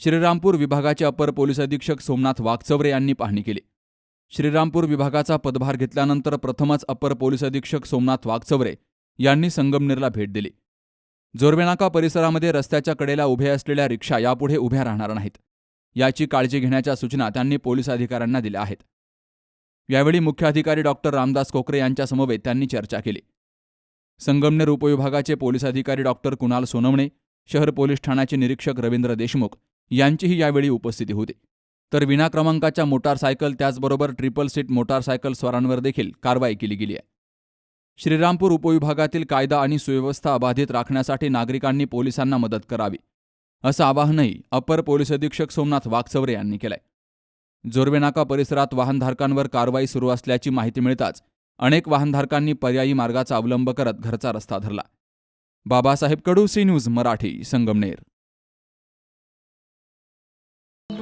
श्रीरामपूर विभागाचे अपर पोलीस अधीक्षक सोमनाथ वागचौरे यांनी पाहणी केली. श्रीरामपूर विभागाचा पदभार घेतल्यानंतर प्रथमच अपर पोलीस अधीक्षक सोमनाथ वागचौरे यांनी संगमनेरला भेट दिली. जोरवेनाका परिसरामध्ये रस्त्याच्या कडेला उभ्या असलेल्या रिक्षा यापुढे उभ्या राहणार नाहीत. याची काळजी घेण्याच्या सूचना त्यांनी पोलीस अधिकाऱ्यांना दिल्या आहेत. यावेळी मुख्य अधिकारी डॉक्टर रामदास कोकरे यांच्यासमवेत त्यांनी चर्चा केली. संगमनेर उपविभागाचे पोलीस अधिकारी डॉक्टर कुणाल सोनवणे शहर पोलीस ठाण्याचे निरीक्षक रवींद्र देशमुख यांचीही यावेळी उपस्थिती होती. तर विना क्रमांकाच्या मोटारसायकल त्याचबरोबर ट्रिपल सीट मोटारसायकल स्वारांवर देखील कारवाई केली गेली आहे. श्रीरामपूर उपविभागातील कायदा आणि सुव्यवस्था अबाधित राखण्यासाठी नागरिकांनी पोलिसांना मदत करावी असं आवाहनही अपर पोलीस अधीक्षक सोमनाथ वागचौरे यांनी केलंय. जोरवेनाका परिसरात वाहनधारकांवर कारवाई सुरू असल्याची माहिती मिळताच अनेक वाहनधारकांनी पर्यायी मार्गाचा अवलंब करत घरचा रस्ता धरला. Babasaheb Kadu C news Marathi Sangamner.